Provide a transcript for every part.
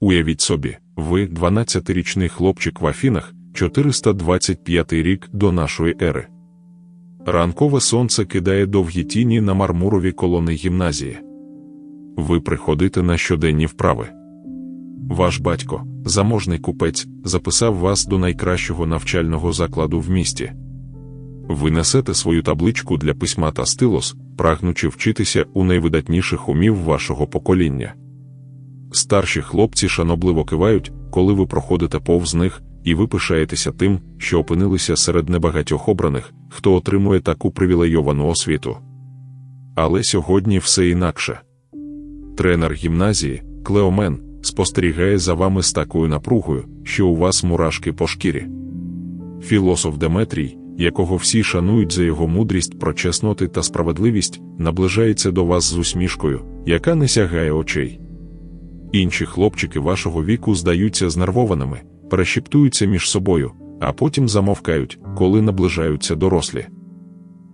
Уявіть собі, ви 12-річний хлопчик в Афінах, 425 рік до нашої ери. Ранкове сонце кидає довгі тіні на мармурові колони гімназії. Ви приходите на щоденні вправи. Ваш батько, заможний купець, записав вас до найкращого навчального закладу в місті. Ви несете свою табличку для письма та стилос, прагнучи вчитися у найвидатніших умів вашого покоління. Старші хлопці шанобливо кивають, коли ви проходите повз них, і ви пишаєтеся тим, що опинилися серед небагатьох обраних, хто отримує таку привілейовану освіту. Але сьогодні все інакше. Тренер гімназії, Клеомен, спостерігає за вами з такою напругою, що у вас мурашки по шкірі. Філософ Деметрій, якого всі шанують за його мудрість про чесноти та справедливість, наближається до вас з усмішкою, яка не сягає очей. Інші хлопчики вашого віку здаються знервованими, перешіптуються між собою, а потім замовкають, коли наближаються дорослі.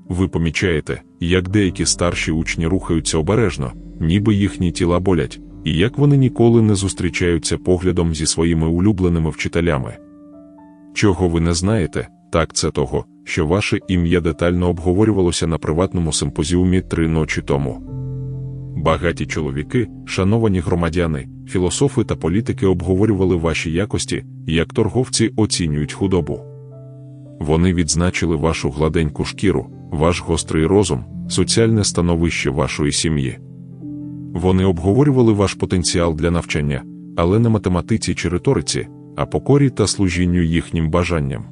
Ви помічаєте, як деякі старші учні рухаються обережно, ніби їхні тіла болять, і як вони ніколи не зустрічаються поглядом зі своїми улюбленими вчителями. Чого ви не знаєте, так це того, що ваше ім'я детально обговорювалося на приватному симпозіумі три ночі тому. Багаті чоловіки, шановані громадяни, філософи та політики обговорювали ваші якості, як торговці оцінюють худобу. Вони відзначили вашу гладеньку шкіру, ваш гострий розум, соціальне становище вашої сім'ї. Вони обговорювали ваш потенціал для навчання, але не математиці чи риториці, а покорі та служінню їхнім бажанням.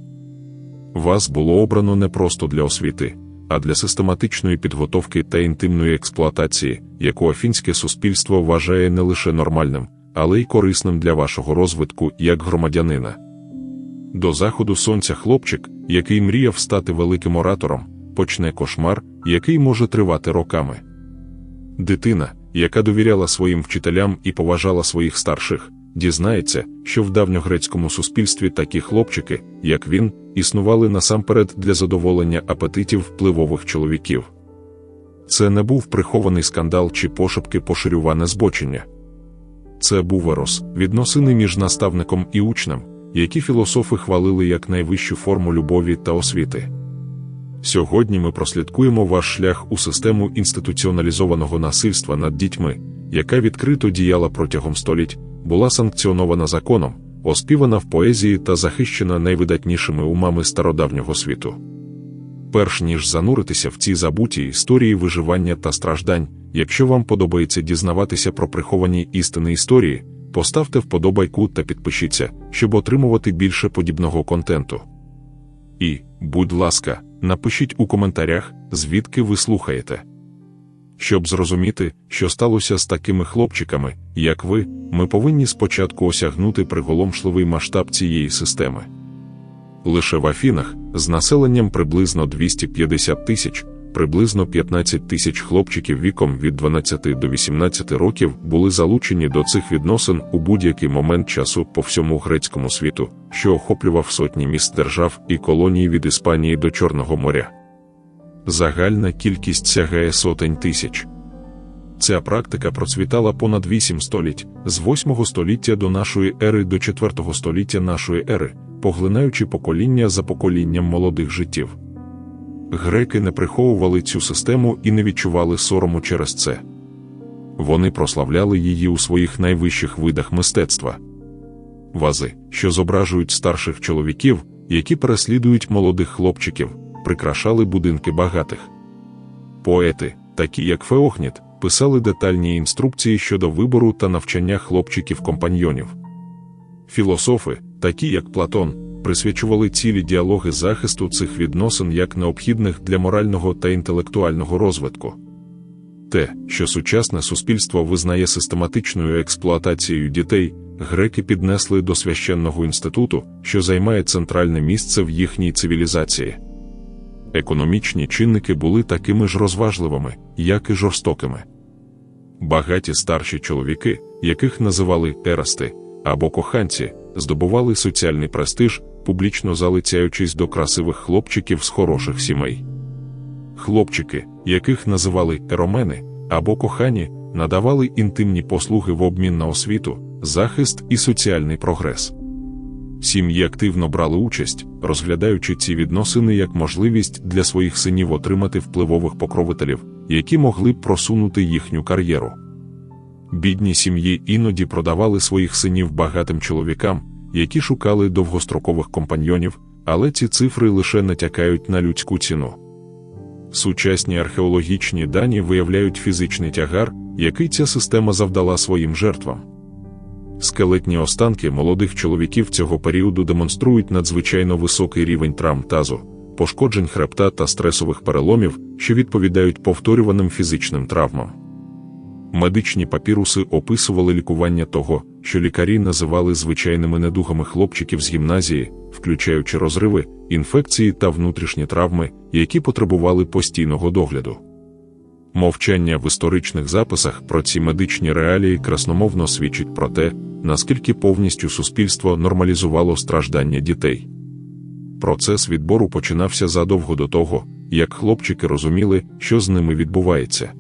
Вас було обрано не просто для освіти, а для систематичної підготовки та інтимної експлуатації, яку афінське суспільство вважає не лише нормальним, але й корисним для вашого розвитку як громадянина. До заходу сонця хлопчик, який мріяв стати великим оратором, почне кошмар, який може тривати роками. Дитина, яка довіряла своїм вчителям і поважала своїх старших, дізнається, що в давньогрецькому суспільстві такі хлопчики, як він, існували насамперед для задоволення апетитів впливових чоловіків. Це не був прихований скандал чи пошепки поширюване збочення. Це був вирос, відносини між наставником і учнем, які філософи хвалили як найвищу форму любові та освіти. Сьогодні ми прослідкуємо ваш шлях у систему інституціоналізованого насильства над дітьми, яка відкрито діяла протягом століть, була санкціонована законом, оспівана в поезії та захищена найвидатнішими умами стародавнього світу. Перш ніж зануритися в ці забуті історії виживання та страждань, якщо вам подобається дізнаватися про приховані істини історії, поставте вподобайку та підпишіться, щоб отримувати більше подібного контенту. І, будь ласка, напишіть у коментарях, звідки ви слухаєте. Щоб зрозуміти, що сталося з такими хлопчиками, як ви, ми повинні спочатку осягнути приголомшливий масштаб цієї системи. Лише в Афінах, з населенням приблизно 250 тисяч, приблизно 15 тисяч хлопчиків віком від 12 до 18 років були залучені до цих відносин у будь-який момент часу по всьому грецькому світу, що охоплював сотні міст держав і колонії від Іспанії до Чорного моря. Загальна кількість сягає сотень тисяч. Ця практика процвітала понад 8 століть з 8 століття до нашої ери до 4 століття нашої ери, поглинаючи покоління за поколінням молодих життів. Греки не приховували цю систему і не відчували сорому через це. Вони прославляли її у своїх найвищих видах мистецтва. Вази, що зображують старших чоловіків, які переслідують молодих хлопчиків, прикрашали будинки багатих. Поети, такі як Феохніт, писали детальні інструкції щодо вибору та навчання хлопчиків-компаньйонів. Філософи, такі як Платон, присвячували цілі діалоги захисту цих відносин як необхідних для морального та інтелектуального розвитку. Те, що сучасне суспільство визнає систематичною експлуатацією дітей, греки піднесли до священного інституту, що займає центральне місце в їхній цивілізації. Економічні чинники були такими ж розважливими, як і жорстокими. Багаті старші чоловіки, яких називали ерасти або коханці, здобували соціальний престиж, публічно залицяючись до красивих хлопчиків з хороших сімей. Хлопчики, яких називали еромени або кохані, надавали інтимні послуги в обмін на освіту, захист і соціальний прогрес. Сім'ї активно брали участь, розглядаючи ці відносини як можливість для своїх синів отримати впливових покровителів, які могли б просунути їхню кар'єру. Бідні сім'ї іноді продавали своїх синів багатим чоловікам, які шукали довгострокових компаньйонів, але ці цифри лише натякають на людську ціну. Сучасні археологічні дані виявляють фізичний тягар, який ця система завдала своїм жертвам. Скелетні останки молодих чоловіків цього періоду демонструють надзвичайно високий рівень травм тазу, пошкоджень хребта та стресових переломів, що відповідають повторюваним фізичним травмам. Медичні папіруси описували лікування того, що лікарі називали звичайними недугами хлопчиків з гімназії, включаючи розриви, інфекції та внутрішні травми, які потребували постійного догляду. Мовчання в історичних записах про ці медичні реалії красномовно свідчить про те, наскільки повністю суспільство нормалізувало страждання дітей. Процес відбору починався задовго до того, як хлопчики розуміли, що з ними відбувається.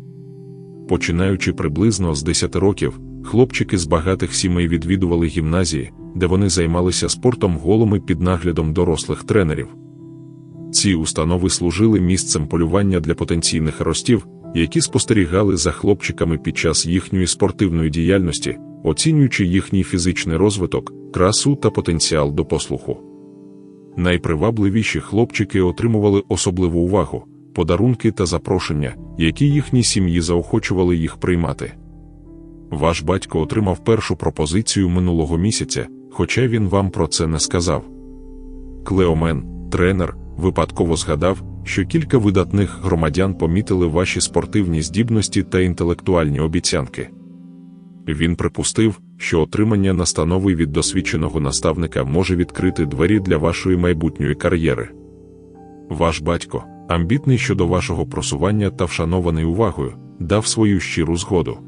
Починаючи приблизно з 10 років, хлопчики з багатих сімей відвідували гімназії, де вони займалися спортом голими під наглядом дорослих тренерів. Ці установи служили місцем полювання для потенційних ростів, які спостерігали за хлопчиками під час їхньої спортивної діяльності, оцінюючи їхній фізичний розвиток, красу та потенціал до послуху. Найпривабливіші хлопчики отримували особливу увагу, подарунки та запрошення, які їхні сім'ї заохочували їх приймати. Ваш батько отримав першу пропозицію минулого місяця, хоча він вам про це не сказав. Клеомен, тренер, випадково згадав, що кілька видатних громадян помітили ваші спортивні здібності та інтелектуальні обіцянки. Він припустив, що отримання настанови від досвідченого наставника може відкрити двері для вашої майбутньої кар'єри. Ваш батько, амбітний щодо вашого просування та вшанований увагою, дав свою щиру згоду.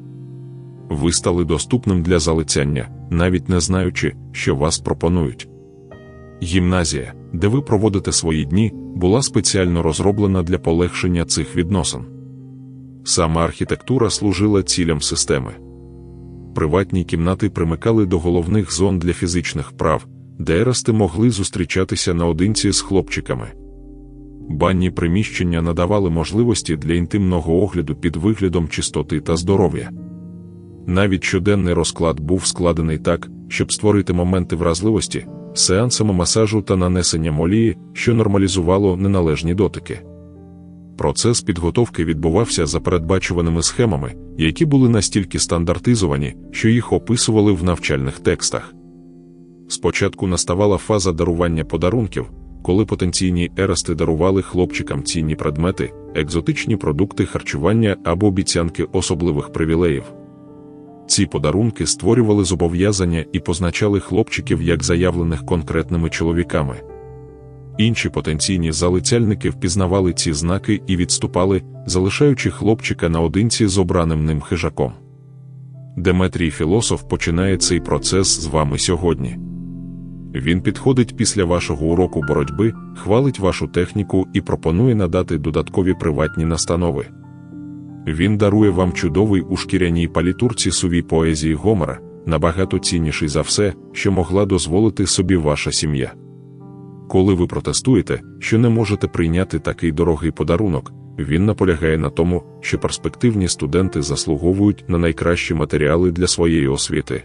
Ви стали доступним для залицяння, навіть не знаючи, що вас пропонують. Гімназія, де ви проводите свої дні, була спеціально розроблена для полегшення цих відносин. Сама архітектура служила цілям системи. Приватні кімнати примикали до головних зон для фізичних прав, де ерасти могли зустрічатися наодинці з хлопчиками. Банні приміщення надавали можливості для інтимного огляду під виглядом чистоти та здоров'я. Навіть щоденний розклад був складений так, щоб створити моменти вразливості, сеансами масажу та нанесенням олії, що нормалізувало неналежні дотики. Процес підготовки відбувався за передбачуваними схемами, які були настільки стандартизовані, що їх описували в навчальних текстах. Спочатку наставала фаза дарування подарунків, коли потенційні ерасти дарували хлопчикам цінні предмети, екзотичні продукти харчування або обіцянки особливих привілеїв. Ці подарунки створювали зобов'язання і позначали хлопчиків як заявлених конкретними чоловіками. Інші потенційні залицяльники впізнавали ці знаки і відступали, залишаючи хлопчика наодинці з обраним ним хижаком. Деметрій філософ починає цей процес з вами сьогодні. Він підходить після вашого уроку боротьби, хвалить вашу техніку і пропонує надати додаткові приватні настанови. Він дарує вам чудовий у шкіряній палітурці сувій поезії Гомера, набагато цінніший за все, що могла дозволити собі ваша сім'я. Коли ви протестуєте, що не можете прийняти такий дорогий подарунок, він наполягає на тому, що перспективні студенти заслуговують на найкращі матеріали для своєї освіти.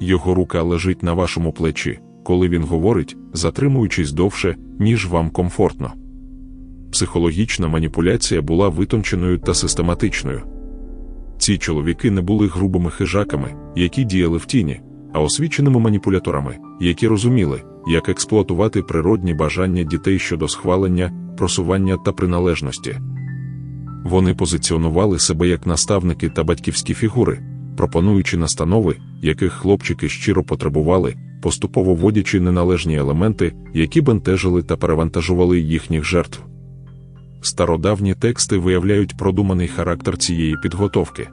Його рука лежить на вашому плечі, коли він говорить, затримуючись довше, ніж вам комфортно психологічна маніпуляція була витонченою та систематичною. Ці чоловіки не були грубими хижаками, які діяли в тіні, а освіченими маніпуляторами, які розуміли, як експлуатувати природні бажання дітей щодо схвалення, просування та приналежності. Вони позиціонували себе як наставники та батьківські фігури, пропонуючи настанови, яких хлопчики щиро потребували, поступово вводячи неналежні елементи, які бентежили та перевантажували їхніх жертв. Стародавні тексти виявляють продуманий характер цієї підготовки.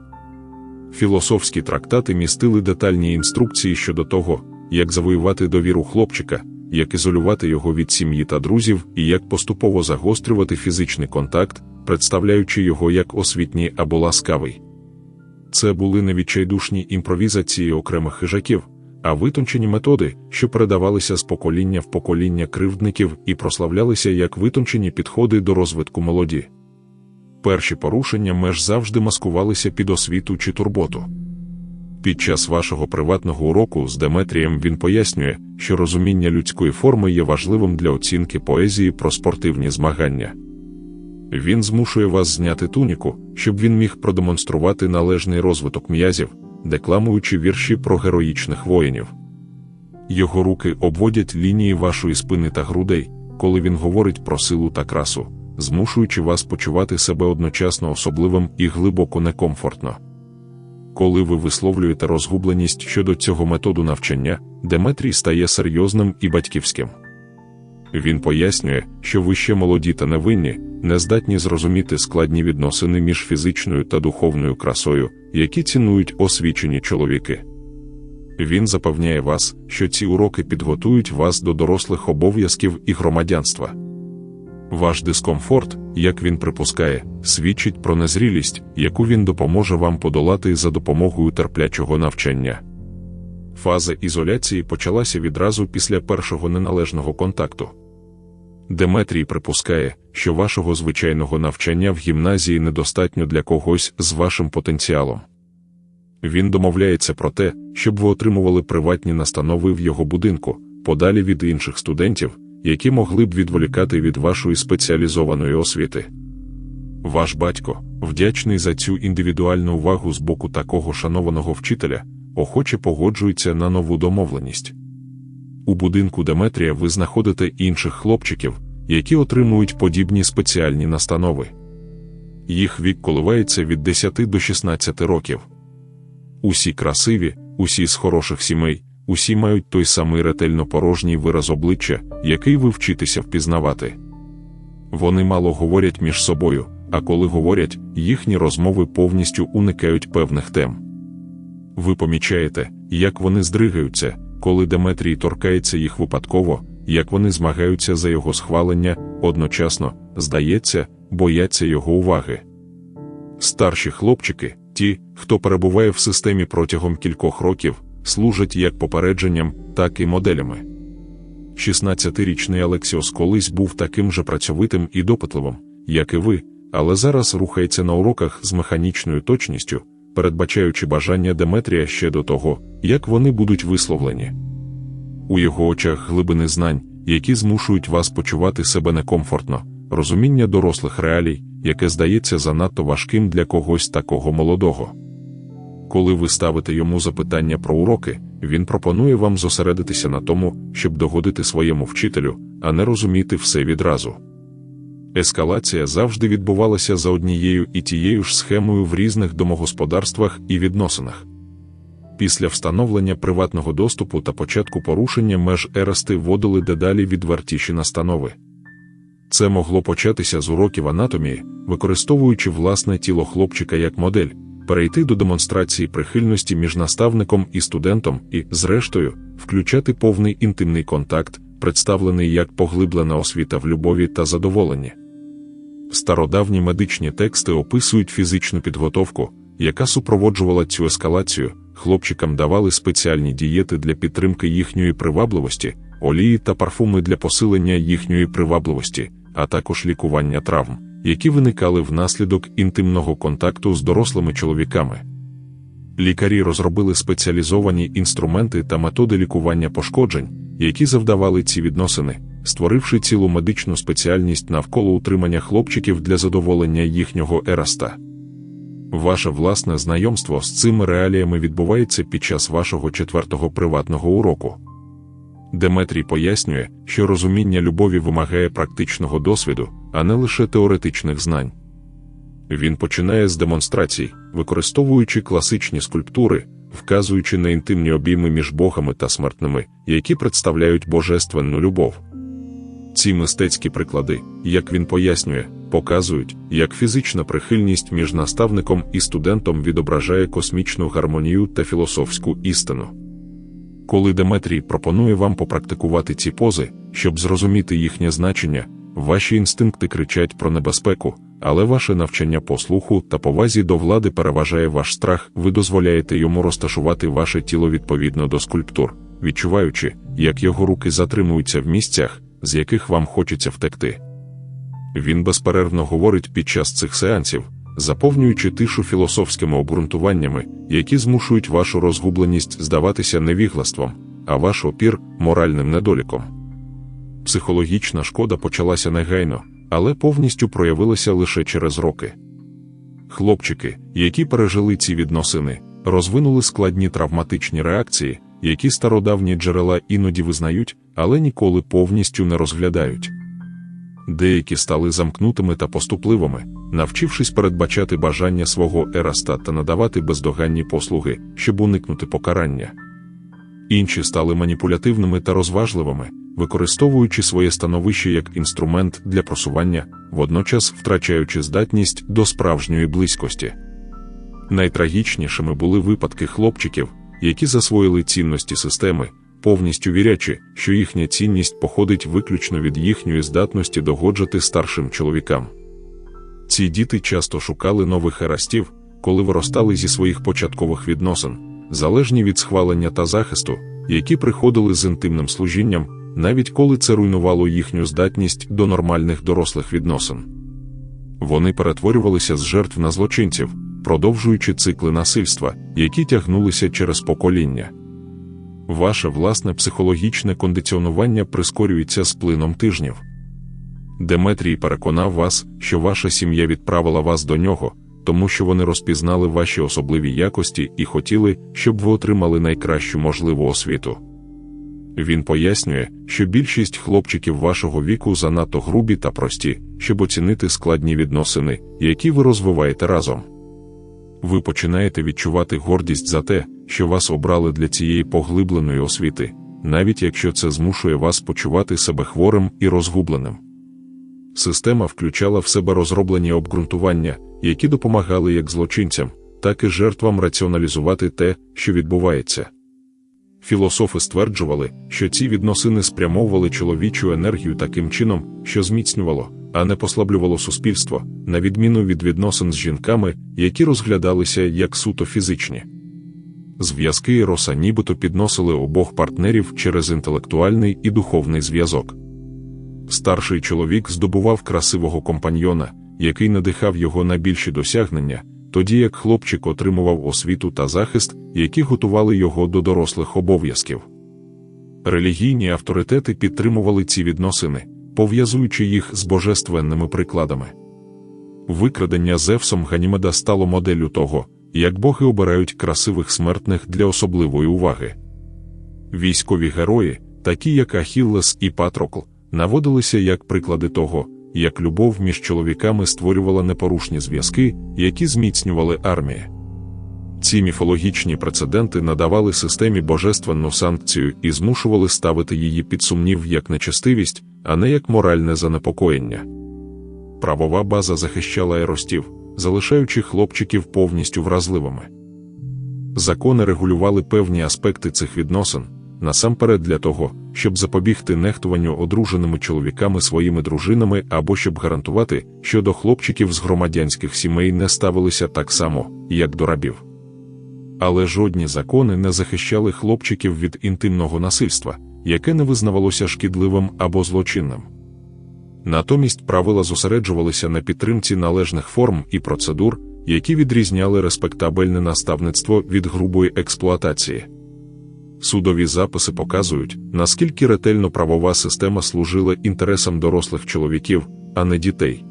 Філософські трактати містили детальні інструкції щодо того, як завоювати довіру хлопчика, як ізолювати його від сім'ї та друзів і як поступово загострювати фізичний контакт, представляючи його як освітній або ласкавий. Це були не відчайдушні імпровізації окремих хижаків, а витончені методи, що передавалися з покоління в покоління кривдників і прославлялися як витончені підходи до розвитку молоді. Перші порушення меж завжди маскувалися під освіту чи турботу. Під час вашого приватного уроку з Деметрієм він пояснює, що розуміння людської форми є важливим для оцінки поезії про спортивні змагання. Він змушує вас зняти туніку, щоб він міг продемонструвати належний розвиток м'язів, декламуючи вірші про героїчних воїнів. Його руки обводять лінії вашої спини та грудей, коли він говорить про силу та красу, змушуючи вас почувати себе одночасно особливим і глибоко некомфортно. Коли ви висловлюєте розгубленість щодо цього методу навчання, Деметрій стає серйозним і батьківським. Він пояснює, що ви ще молоді та невинні, не здатні зрозуміти складні відносини між фізичною та духовною красою, які цінують освічені чоловіки. Він запевняє вас, що ці уроки підготують вас до дорослих обов'язків і громадянства. Ваш дискомфорт, як він припускає, свідчить про незрілість, яку він допоможе вам подолати за допомогою терплячого навчання. Фаза ізоляції почалася відразу після першого неналежного контакту. Деметрій припускає, що вашого звичайного навчання в гімназії недостатньо для когось з вашим потенціалом. Він домовляється про те, щоб ви отримували приватні настанови в його будинку, подалі від інших студентів, які могли б відволікати від вашої спеціалізованої освіти. Ваш батько, вдячний за цю індивідуальну увагу з боку такого шанованого вчителя, охоче погоджується на нову домовленість. У будинку Деметрія ви знаходите інших хлопчиків, які отримують подібні спеціальні настанови. Їх вік коливається від 10 до 16 років. Усі красиві, усі з хороших сімей, усі мають той самий ретельно порожній вираз обличчя, який ви вчитеся впізнавати. Вони мало говорять між собою, а коли говорять, їхні розмови повністю уникають певних тем. Ви помічаєте, як вони здригаються, коли Деметрій торкається їх випадково, як вони змагаються за його схвалення, одночасно, здається, бояться його уваги. Старші хлопчики, ті, хто перебуває в системі протягом кількох років, служать як попередженням, так і моделями. 16-річний Алексіос колись був таким же працьовитим і допитливим, як і ви, але зараз рухається на уроках з механічною точністю, передбачаючи бажання Деметрія ще до того, як вони будуть висловлені. У його очах глибини знань, які змушують вас почувати себе некомфортно, розуміння дорослих реалій, яке здається занадто важким для когось такого молодого. Коли ви ставите йому запитання про уроки, він пропонує вам зосередитися на тому, щоб догодити своєму вчителю, а не розуміти все відразу. Ескалація завжди відбувалася за однією і тією ж схемою в різних домогосподарствах і відносинах. Після встановлення приватного доступу та початку порушення меж ерасти вводили дедалі відвертіші настанови. Це могло початися з уроків анатомії, використовуючи власне тіло хлопчика як модель, перейти до демонстрації прихильності між наставником і студентом і, зрештою, включати повний інтимний контакт, представлений як поглиблена освіта в любові та задоволенні. Стародавні медичні тексти описують фізичну підготовку, яка супроводжувала цю ескалацію, хлопчикам давали спеціальні дієти для підтримки їхньої привабливості, олії та парфуми для посилення їхньої привабливості, а також лікування травм, які виникали внаслідок інтимного контакту з дорослими чоловіками. Лікарі розробили спеціалізовані інструменти та методи лікування пошкоджень, які завдавали ці відносини, створивши цілу медичну спеціальність навколо утримання хлопчиків для задоволення їхнього ераста. Ваше власне знайомство з цими реаліями відбувається під час вашого четвертого приватного уроку. Деметрій пояснює, що розуміння любові вимагає практичного досвіду, а не лише теоретичних знань. Він починає з демонстрацій, використовуючи класичні скульптури, вказуючи на інтимні обійми між богами та смертними, які представляють божественну любов. Ці мистецькі приклади, як він пояснює, показують, як фізична прихильність між наставником і студентом відображає космічну гармонію та філософську істину. Коли Деметрій пропонує вам попрактикувати ці пози, щоб зрозуміти їхнє значення, ваші інстинкти кричать про небезпеку, але ваше навчання послуху та повазі до влади переважає ваш страх, ви дозволяєте йому розташувати ваше тіло відповідно до скульптур, відчуваючи, як його руки затримуються в місцях, з яких вам хочеться втекти. Він безперервно говорить під час цих сеансів, заповнюючи тишу філософськими обґрунтуваннями, які змушують вашу розгубленість здаватися невіглаством, а ваш опір моральним недоліком. Психологічна шкода почалася негайно, але повністю проявилася лише через роки. Хлопчики, які пережили ці відносини, розвинули складні травматичні реакції, які стародавні джерела іноді визнають, але ніколи повністю не розглядають. Деякі стали замкнутими та поступливими, навчившись передбачати бажання свого ераста та надавати бездоганні послуги, щоб уникнути покарання. Інші стали маніпулятивними та розважливими, використовуючи своє становище як інструмент для просування, водночас втрачаючи здатність до справжньої близькості. Найтрагічнішими були випадки хлопчиків, які засвоїли цінності системи, повністю вірячи, що їхня цінність походить виключно від їхньої здатності догоджати старшим чоловікам. Ці діти часто шукали нових ерастів, коли виростали зі своїх початкових відносин, залежні від схвалення та захисту, які приходили з інтимним служінням, навіть коли це руйнувало їхню здатність до нормальних дорослих відносин. Вони перетворювалися з жертв на злочинців, продовжуючи цикли насильства, які тягнулися через покоління. Ваше власне психологічне кондиціонування прискорюється з плином тижнів. Деметрій переконав вас, що ваша сім'я відправила вас до нього, тому що вони розпізнали ваші особливі якості і хотіли, щоб ви отримали найкращу можливу освіту. Він пояснює, що більшість хлопчиків вашого віку занадто грубі та прості, щоб оцінити складні відносини, які ви розвиваєте разом. Ви починаєте відчувати гордість за те, що вас обрали для цієї поглибленої освіти, навіть якщо це змушує вас почувати себе хворим і розгубленим. Система включала в себе розроблені обґрунтування, які допомагали як злочинцям, так і жертвам раціоналізувати те, що відбувається. Філософи стверджували, що ці відносини спрямовували чоловічу енергію таким чином, що зміцнювало, а не послаблювало суспільство, на відміну від відносин з жінками, які розглядалися як суто фізичні. Зв'язки Роса нібито підносили обох партнерів через інтелектуальний і духовний зв'язок. Старший чоловік здобував красивого компаньйона, який надихав його на більші досягнення, тоді як хлопчик отримував освіту та захист, які готували його до дорослих обов'язків. Релігійні авторитети підтримували ці відносини, пов'язуючи їх з божественними прикладами. Викрадення Зевсом Ганімеда стало моделлю того, як боги обирають красивих смертних для особливої уваги. Військові герої, такі як Ахіллес і Патрокл, наводилися як приклади того, як любов між чоловіками створювала непорушні зв'язки, які зміцнювали армії. Ці міфологічні прецеденти надавали системі божественну санкцію і змушували ставити її під сумнів як нечестивість, а не як моральне занепокоєння. Правова база захищала еростів, залишаючи хлопчиків повністю вразливими. Закони регулювали певні аспекти цих відносин, насамперед для того, щоб запобігти нехтуванню одруженими чоловіками своїми дружинами або щоб гарантувати, що до хлопчиків з громадянських сімей не ставилися так само, як до рабів. Але жодні закони не захищали хлопчиків від інтимного насильства, яке не визнавалося шкідливим або злочинним. Натомість правила зосереджувалися на підтримці належних форм і процедур, які відрізняли респектабельне наставництво від грубої експлуатації. Судові записи показують, наскільки ретельно правова система служила інтересам дорослих чоловіків, а не дітей.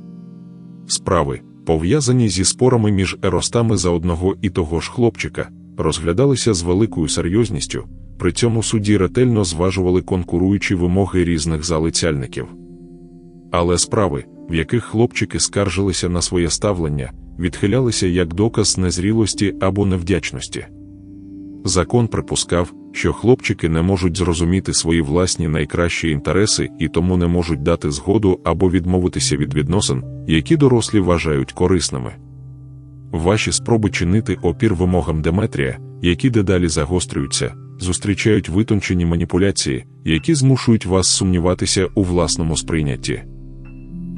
Справи, пов'язані зі спорами між еростами за одного і того ж хлопчика, розглядалися з великою серйозністю, при цьому суді ретельно зважували конкуруючі вимоги різних залицяльників. Але справи, в яких хлопчики скаржилися на своє ставлення, відхилялися як доказ незрілості або невдячності. Закон припускав, що хлопчики не можуть зрозуміти свої власні найкращі інтереси і тому не можуть дати згоду або відмовитися від відносин, які дорослі вважають корисними. Ваші спроби чинити опір вимогам Деметрія, які дедалі загострюються, зустрічають витончені маніпуляції, які змушують вас сумніватися у власному сприйнятті.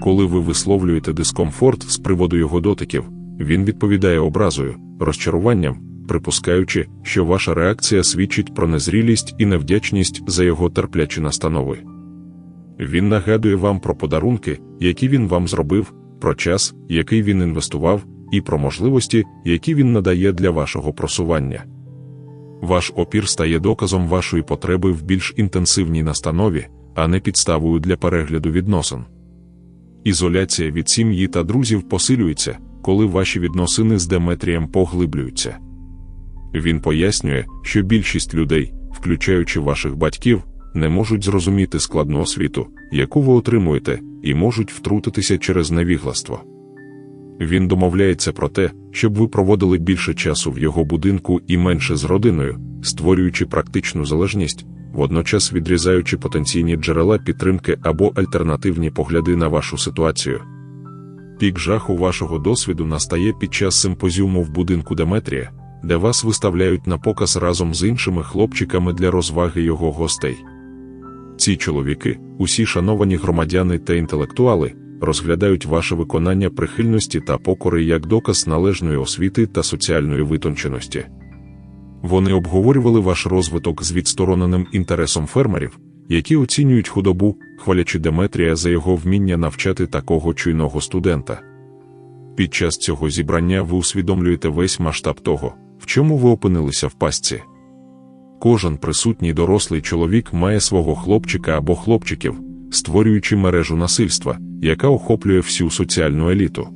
Коли ви висловлюєте дискомфорт з приводу його дотиків, він відповідає образою, розчаруванням, припускаючи, що ваша реакція свідчить про незрілість і невдячність за його терплячі настанови. Він нагадує вам про подарунки, які він вам зробив, про час, який він інвестував, і про можливості, які він надає для вашого просування. Ваш опір стає доказом вашої потреби в більш інтенсивній настанові, а не підставою для перегляду відносин. Ізоляція від сім'ї та друзів посилюється, коли ваші відносини з Деметрієм поглиблюються. Він пояснює, що більшість людей, включаючи ваших батьків, не можуть зрозуміти складну освіту, яку ви отримуєте, і можуть втрутитися через невігластво. Він домовляється про те, щоб ви проводили більше часу в його будинку і менше з родиною, створюючи практичну залежність, водночас відрізаючи потенційні джерела підтримки або альтернативні погляди на вашу ситуацію. Пік жаху вашого досвіду настає під час симпозіуму в будинку Деметрія, де вас виставляють на показ разом з іншими хлопчиками для розваги його гостей. Ці чоловіки, усі шановані громадяни та інтелектуали, розглядають ваше виконання прихильності та покори як доказ належної освіти та соціальної витонченості. Вони обговорювали ваш розвиток з відстороненим інтересом фермерів, які оцінюють худобу, хвалячи Деметрія за його вміння навчати такого чуйного студента. Під час цього зібрання ви усвідомлюєте весь масштаб того, в чому ви опинилися в пастці. Кожен присутній дорослий чоловік має свого хлопчика або хлопчиків, створюючи мережу насильства, яка охоплює всю соціальну еліту.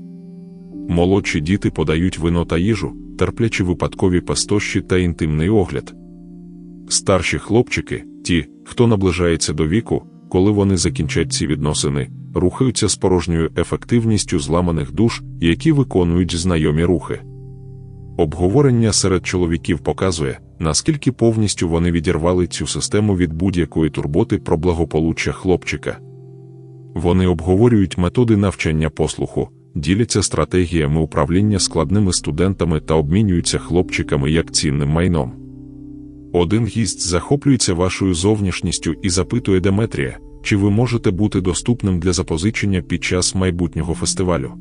Молодші діти подають вино та їжу, терплячи випадкові пастощі та інтимний огляд. Старші хлопчики, ті, хто наближається до віку, коли вони закінчать ці відносини, рухаються з порожньою ефективністю зламаних душ, які виконують знайомі рухи. Обговорення серед чоловіків показує, наскільки повністю вони відірвали цю систему від будь-якої турботи про благополуччя хлопчика. Вони обговорюють методи навчання послуху, діляться стратегіями управління складними студентами та обмінюються хлопчиками як цінним майном. Один гість захоплюється вашою зовнішністю і запитує Деметрія, чи ви можете бути доступним для запозичення під час майбутнього фестивалю.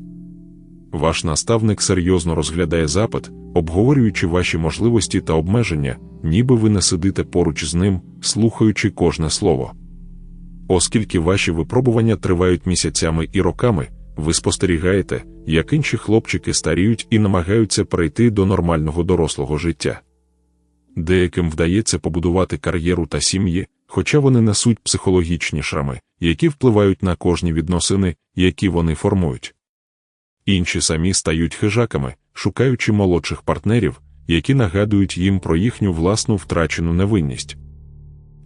Ваш наставник серйозно розглядає запит, обговорюючи ваші можливості та обмеження, ніби ви не сидите поруч з ним, слухаючи кожне слово. Оскільки ваші випробування тривають місяцями і роками, ви спостерігаєте, як інші хлопчики старіють і намагаються перейти до нормального дорослого життя. Деяким вдається побудувати кар'єру та сім'ї, хоча вони несуть психологічні шрами, які впливають на кожні відносини, які вони формують. Інші самі стають хижаками, шукаючи молодших партнерів, які нагадують їм про їхню власну втрачену невинність.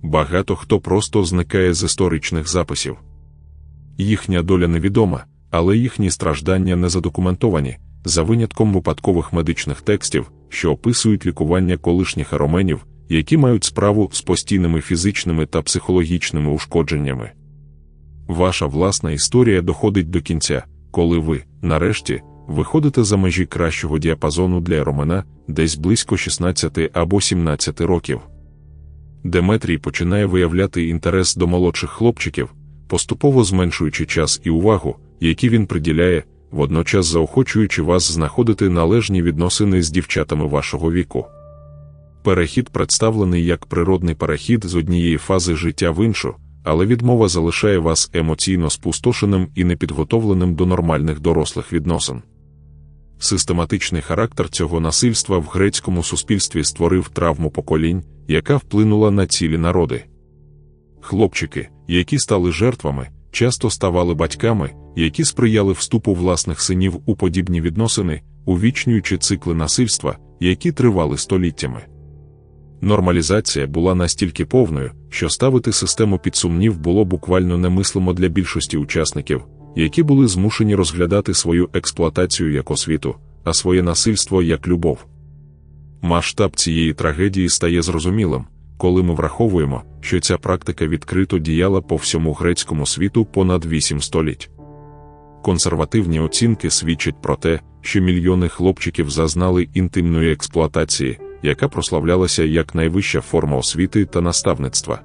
Багато хто просто зникає з історичних записів. Їхня доля невідома, але їхні страждання не задокументовані, за винятком випадкових медичних текстів, що описують лікування колишніх ароменів, які мають справу з постійними фізичними та психологічними ушкодженнями. Ваша власна історія доходить до кінця, коли ви, нарешті, виходите за межі кращого діапазону для романа десь близько 16 або 17 років. Деметрій починає виявляти інтерес до молодших хлопчиків, поступово зменшуючи час і увагу, які він приділяє, водночас заохочуючи вас знаходити належні відносини з дівчатами вашого віку. Перехід представлений як природний перехід з однієї фази життя в іншу, але відмова залишає вас емоційно спустошеним і непідготовленим до нормальних дорослих відносин. Систематичний характер цього насильства в грецькому суспільстві створив травму поколінь, яка вплинула на цілі народи. Хлопчики, які стали жертвами, часто ставали батьками, які сприяли вступу власних синів у подібні відносини, увічнюючи цикли насильства, які тривали століттями. Нормалізація була настільки повною, що ставити систему під сумнів було буквально немислимо для більшості учасників, які були змушені розглядати свою експлуатацію як освіту, а своє насильство як любов. Масштаб цієї трагедії стає зрозумілим, коли ми враховуємо, що ця практика відкрито діяла по всьому грецькому світу понад вісім століть. Консервативні оцінки свідчать про те, що мільйони хлопчиків зазнали інтимної експлуатації, яка прославлялася як найвища форма освіти та наставництва.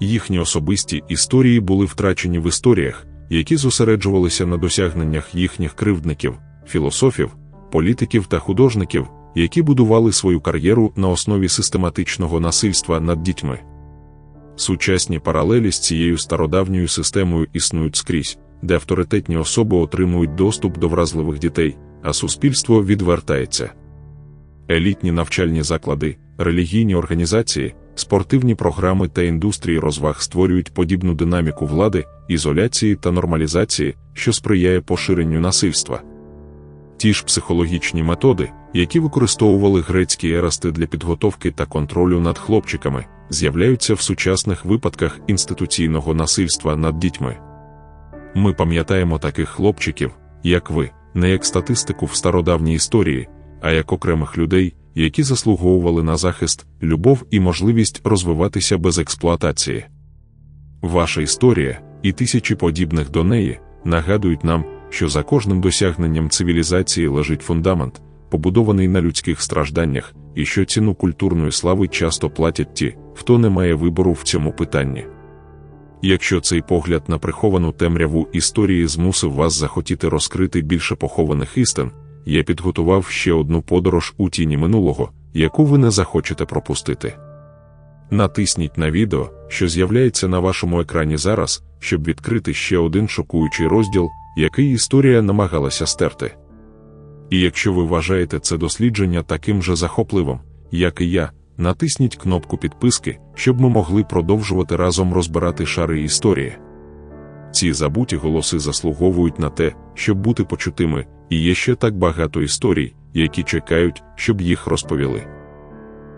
Їхні особисті історії були втрачені в історіях, які зосереджувалися на досягненнях їхніх кривдників, філософів, політиків та художників, які будували свою кар'єру на основі систематичного насильства над дітьми. Сучасні паралелі з цією стародавньою системою існують скрізь, де авторитетні особи отримують доступ до вразливих дітей, а суспільство відвертається. Елітні навчальні заклади, релігійні організації, спортивні програми та індустрії розваг створюють подібну динаміку влади, ізоляції та нормалізації, що сприяє поширенню насильства. Ті ж психологічні методи, які використовували грецькі ерасти для підготовки та контролю над хлопчиками, з'являються в сучасних випадках інституційного насильства над дітьми. Ми пам'ятаємо таких хлопчиків, як ви, не як статистику в стародавній історії, а як окремих людей, які заслуговували на захист, любов і можливість розвиватися без експлуатації. Ваша історія і тисячі подібних до неї нагадують нам, що за кожним досягненням цивілізації лежить фундамент, побудований на людських стражданнях, і що ціну культурної слави часто платять ті, хто не має вибору в цьому питанні. Якщо цей погляд на приховану темряву історії змусив вас захотіти розкрити більше похованих істин, я підготував ще одну подорож у тіні минулого, яку ви не захочете пропустити. Натисніть на відео, що з'являється на вашому екрані зараз, щоб відкрити ще один шокуючий розділ, який історія намагалася стерти. І якщо ви вважаєте це дослідження таким же захопливим, як і я, натисніть кнопку підписки, щоб ми могли продовжувати разом розбирати шари історії. Ці забуті голоси заслуговують на те, щоб бути почутими, і є ще так багато історій, які чекають, щоб їх розповіли.